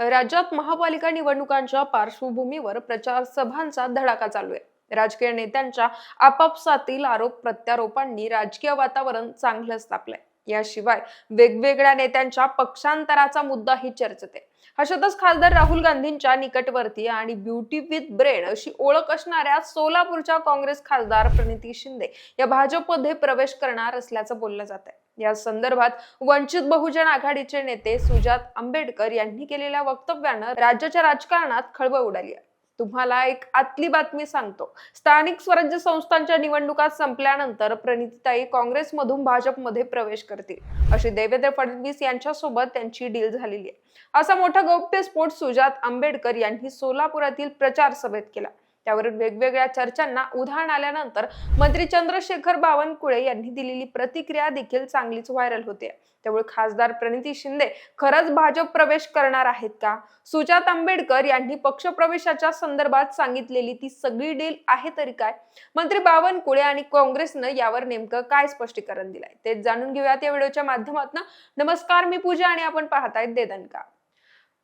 राज्यात महापालिका निवडणुकांच्या पार्श्वभूमीवर प्रचार सभांचा धडाका चालू आहे. राजकीय नेत्यांच्या आपापसातील आरोप प्रत्यारोपांनी राजकीय वातावरण चांगलंच तापलंय. याशिवाय वेगवेगळ्या नेत्यांच्या पक्षांतराचा मुद्दाही चर्चेत आहे. अशातच खासदार राहुल गांधींच्या निकटवर्ती आणि ब्युटी विथ ब्रेड अशी ओळख असणाऱ्या सोलापूरच्या काँग्रेस खासदार प्रणिती शिंदे या भाजपमध्ये प्रवेश करणार असल्याचं बोललं जात आहे या संदर्भात वंचित बहुजन आघाडीचे नेते सुजात आंबेडकर यांनी केलेल्या वक्तव्यानं राज्याच्या राजकारणात खळबळ उडाली आहे. तुम्हाला एक आतली बातमी सांगतो. स्थानिक स्वराज्य संस्थांच्या निवडणुका संपल्यानंतर प्रणितीताई काँग्रेसमधून भाजपमध्ये प्रवेश करतील. अशी देवेंद्र फडणवीस यांच्यासोबत त्यांची डील झालेली आहे. असा मोठा गौप्यस्फोट सुजात आंबेडकर यांनी सोलापुरातील प्रचार सभेत केला. त्यावर वेगवेगळ्या चर्चांना उधाण आल्यानंतर मंत्री चंद्रशेखर बावनकुळे यांनी दिलेली प्रतिक्रिया देखील चांगलीच व्हायरल होते. त्यामुळे खासदार प्रणिती शिंदे खरंच भाजप प्रवेश करणार आहेत का? सुजात आंबेडकर यांनी पक्षप्रवेशाच्या संदर्भात सांगितलेली ती सगळी डील आहे तरी काय? मंत्री बावनकुळे आणि काँग्रेसनं यावर नेमकं काय स्पष्टीकरण दिलंय? ते जाणून घेऊयात या व्हिडिओच्या माध्यमातून. नमस्कार मी पूजा आणि आपण पाहतायत देदनका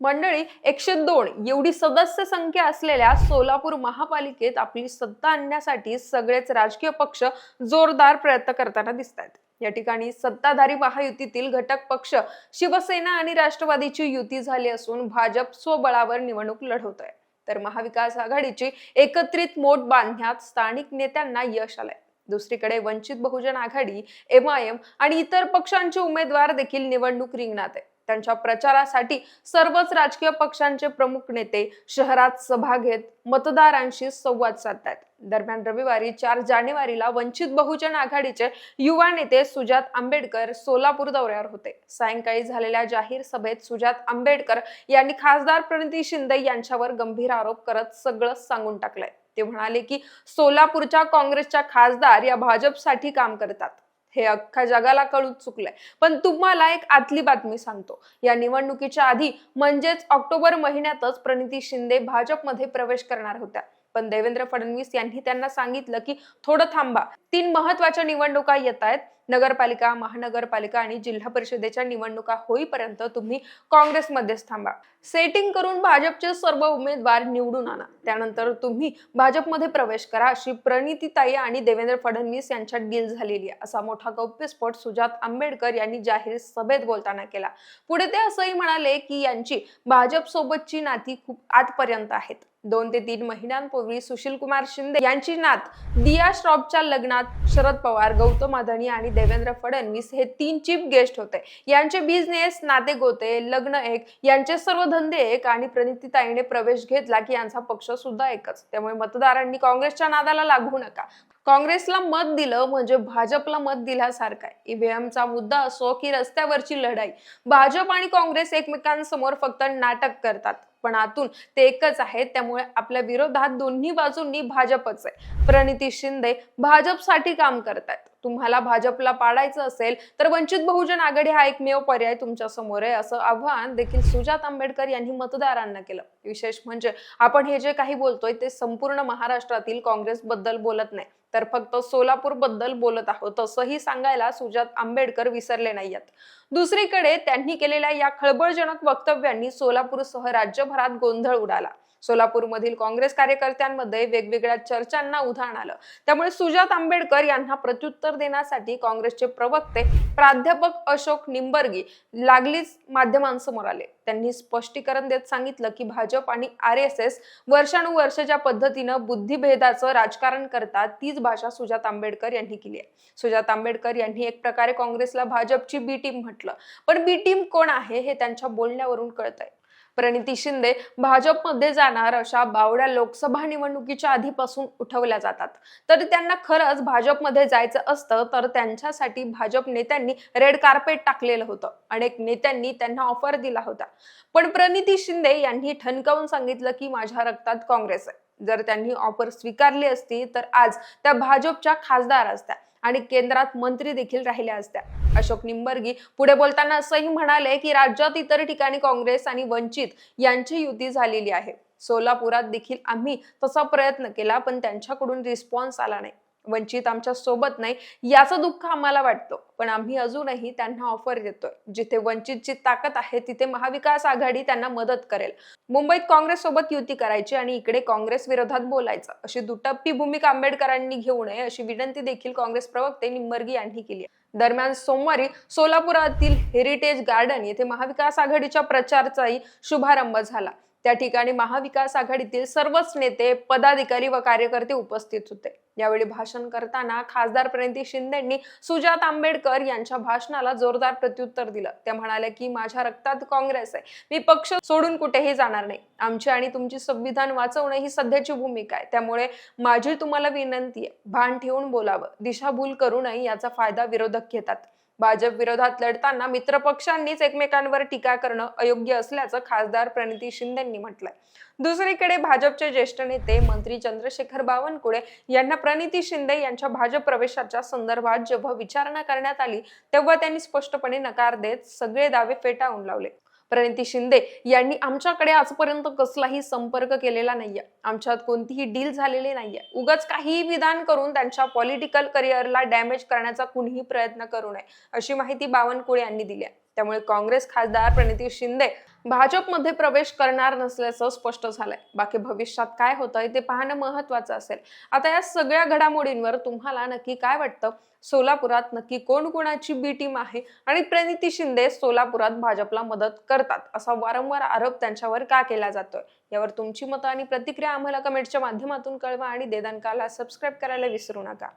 मंडळी एकशे दोन एवढी सदस्य संख्या असलेल्या सोलापूर महापालिकेत आपली सत्ता आणण्यासाठी सगळेच राजकीय पक्ष जोरदार प्रयत्न करताना दिसत आहेत या ठिकाणी सत्ताधारी महायुतीतील घटक पक्ष शिवसेना आणि राष्ट्रवादीची युती झाली असून भाजप स्वबळावर निवडणूक लढवत आहे तर महाविकास आघाडीची एकत्रित मोठ बांधण्यात स्थानिक नेत्यांना यश आलंय. दुसरीकडे Vanchit Bahujan Aghadi M I M आणि इतर पक्षांचे उमेदवार देखील निवडणूक रिंगणात आहे त्यांच्या प्रचारासाठी सर्वच राजकीय पक्षांचे प्रमुख नेते शहरात सभा घेत मतदारांशी संवाद साधतात. दरम्यान रविवारी चार जानेवारीला वंचित बहुजन आघाडीचे युवा नेते सुजात आंबेडकर सोलापूर दौऱ्यावर होते. सायंकाळी झालेल्या जाहीर सभेत सुजात आंबेडकर यांनी खासदार प्रणिती शिंदे यांच्यावर गंभीर आरोप करत सगळं सांगून टाकलंय. ते म्हणाले की सोलापूरच्या काँग्रेसच्या खासदार या भाजपसाठी काम करतात. हे अख्ख्या जगाला कळून चुकलंय. पण तुम्हाला एक आतली बातमी सांगतो. या निवडणुकीच्या आधी म्हणजेच ऑक्टोबर महिन्यातच प्रणिती शिंदे भाजपमध्ये प्रवेश करणार होत्या. पण देवेंद्र फडणवीस यांनी त्यांना सांगितलं की थोडं थांबा. तीन महत्त्वाच्या निवडणुका येत आहेत. नगरपालिका महानगरपालिका आणि जिल्हा परिषदेच्या निवडणुका होईपर्यंत तुम्ही काँग्रेसमध्येच थांबा. सेटिंग करून भाजपचे सर्व उमेदवार निवडून आणा. त्यानंतर तुम्ही भाजपमध्ये प्रवेश करा अशी प्रणितीताई आणि देवेंद्र फडणवीस यांच्यात डील झालेली आहे. असा मोठा गौप्यस्फोट सुजात आंबेडकर यांनी जाहीर सभेत बोलताना केला. पुढे ते असंही म्हणाले की यांची भाजप सोबतची नाती खूप आजपर्यंत आहेत. दोन ते तीन महिन्यांपूर्वी सुशील कुमार शिंदे यांची नात दिया श्रॉफच्या लग्नात शरद पवार गौतम अदानी आणि देवेंद्र फडणवीस हे तीन चीफ गेस्ट होते. यांचे बिझनेस नाते गोते लग्न एक यांचे सर्व धंदे एक आणि प्रणितीताईने प्रवेश घेतला की यांचा पक्ष सुद्धा एकच. त्यामुळे मतदारांनी काँग्रेसच्या नादाला लागू नका. काँग्रेसला मत दिलं म्हणजे भाजपला मत दिल्यासारखं आहे. ईव्हीएमचा मुद्दा असो की रस्त्यावरची लढाई भाजप आणि काँग्रेस एकमेकांसमोर फक्त नाटक करतात. पण आतून ते एकच आहे त्यामुळे आपल्या विरोधात दोन्ही बाजूंनी भाजपच आहे. प्रणिती शिंदे भाजपसाठी काम करतायत. तुम्हाला भाजपला पाडायचं असेल तर वंचित बहुजन आघाडी हा एकमेव पर्याय तुमच्यासमोर आहे असं आव्हान देखील सुजात आंबेडकर यांनी मतदारांना केलं. विशेष म्हणजे आपण हे जे काही बोलतोय ते संपूर्ण महाराष्ट्रातील काँग्रेस बद्दल बोलत नाही तर फक्त सोलापूरबद्दल बोलत आहोत असंही सांगायला सुजात आंबेडकर विसरले नाहीयेत. दुसरीकडे त्यांनी केलेल्या या खळबळजनक वक्तव्यांनी सोलापूरसह राज्यभरात गोंधळ उडाला. सोलापूरमधील काँग्रेस कार्यकर्त्यांमध्ये वेगवेगळ्या चर्चांना उधाण आलं. त्यामुळे सुजात आंबेडकर यांना प्रत्युत्तर देण्यासाठी काँग्रेसचे प्रवक्ते प्राध्यापक अशोक निंबर्गी लागलीच माध्यमांसमोर आले. त्यांनी स्पष्टीकरण देत सांगितलं की भाजप आणि आर एस एस वर्षानुवर्ष ज्या पद्धतीनं बुद्धिभेदाचं राजकारण करतात तीच भाषा सुजात आंबेडकर यांनी केली आहे. सुजात आंबेडकर यांनी एक प्रकारे काँग्रेसला भाजपची बी टीम म्हटलं. पण बी टीम कोण आहे हे त्यांच्या बोलण्यावरून कळतंय. प्रणिती शिंदे भाजपमध्ये जाणार अशा बावड्या लोकसभा निवडणुकीच्या आधीपासून उठवल्या जातात. तर त्यांना खरंच भाजपमध्ये जायचं असतं तर त्यांच्यासाठी भाजप नेत्यांनी रेड कार्पेट टाकलेलं होतं. अनेक नेत्यांनी त्यांना ऑफर दिला होता. पण प्रणिती शिंदे यांनी ठणकावून सांगितलं की माझ्या रक्तात काँग्रेस आहे. जर त्यांनी ऑफर स्वीकारली असती तर आज त्या भाजपच्या खासदार असत्या. आणि केंद्रात मंत्री देखील राहिल्या असत्या. अशोक निंबर्गी पुढे बोलताना असंही म्हणाले की राज्यात इतर ठिकाणी काँग्रेस आणि वंचित यांची युती झालेली आहे. सोलापुरात देखील आम्ही तसा प्रयत्न केला पण त्यांच्याकडून रिस्पॉन्स आला नाही. वंचित आमच्यासोबत नाही याचं दुःख आम्हाला वाटतं. पण आम्ही अजूनही त्यांना ऑफर देतोय. जिथे वंचितची ताकद आहे तिथे महाविकास आघाडी त्यांना मदत करेल. मुंबईत काँग्रेस सोबत युती करायची आणि इकडे काँग्रेस विरोधात बोलायचं. अशी दुटप्पी भूमिका आंबेडकरांनी घेऊ नये अशी विनंती देखील काँग्रेस प्रवक्ते निंबर्गी यांनी केली आहे. दरम्यान सोमवारी सोलापुरातील हेरिटेज गार्डन येथे महाविकास आघाडीच्या प्रचारचाही शुभारंभ झाला. त्या ठिकाणी महाविकास आघाडीतील सर्वच नेते पदाधिकारी व कार्यकर्ते उपस्थित होते. यावेळी भाषण करताना खासदार प्रणिती शिंदेंनी सुजात आंबेडकर यांच्या भाषणाला जोरदार प्रत्युत्तर दिलं. त्या म्हणाल्या की माझ्या रक्तात काँग्रेस आहे. मी पक्ष सोडून कुठेही जाणार नाही. आमची आणि तुमची संविधान वाचवणं ही सध्याची भूमिका आहे. त्यामुळे माझी तुम्हाला विनंती आहे. भान ठेवून बोलावं. दिशाभूल करू नये याचा फायदा विरोधक घेतात. भाजप विरोधात लढताना मित्रपक्षांनीच एकमेकांवर टीका करणं अयोग्य असल्याचं खासदार प्रणिती शिंदेंनी म्हटलंय. दुसरीकडे भाजपचे ज्येष्ठ नेते मंत्री चंद्रशेखर बावनकुळे यांना प्रणिती शिंदे यांच्या भाजप प्रवेशाच्या संदर्भात जेव्हा विचारणा करण्यात आली तेव्हा त्यांनी स्पष्टपणे नकार देत सगळे दावे फेटाळून लावले. प्रणिती शिंदे यांनी आमच्याकडे आजपर्यंत कसलाही संपर्क केलेला नाहीये. आमच्यात कोणतीही डील झालेली नाहीये. उगाच काहीही विधान करून त्यांच्या पॉलिटिकल करिअरला डॅमेज करण्याचा कुणीही प्रयत्न करू नये अशी माहिती बावनकुळे यांनी दिली आहे. त्यामुळे काँग्रेस खासदार प्रणिती शिंदे भाजपमध्ये प्रवेश करणार नसल्याचं स्पष्ट झालंय. बाकी भविष्यात काय होतंय ते पाहणं महत्वाचं असेल. आता या सगळ्या घडामोडींवर तुम्हाला नक्की काय वाटतं? सोलापुरात नक्की कोण कोणाची बी टीम आहे? आणि प्रणिती शिंदे सोलापुरात भाजपला मदत करतात असा वारंवार आरोप त्यांच्यावर का केला जातोय? यावर तुमची मतं आणि प्रतिक्रिया आम्हाला कमेंटच्या माध्यमातून कळवा आणि देदानकाला सबस्क्राईब करायला विसरू नका.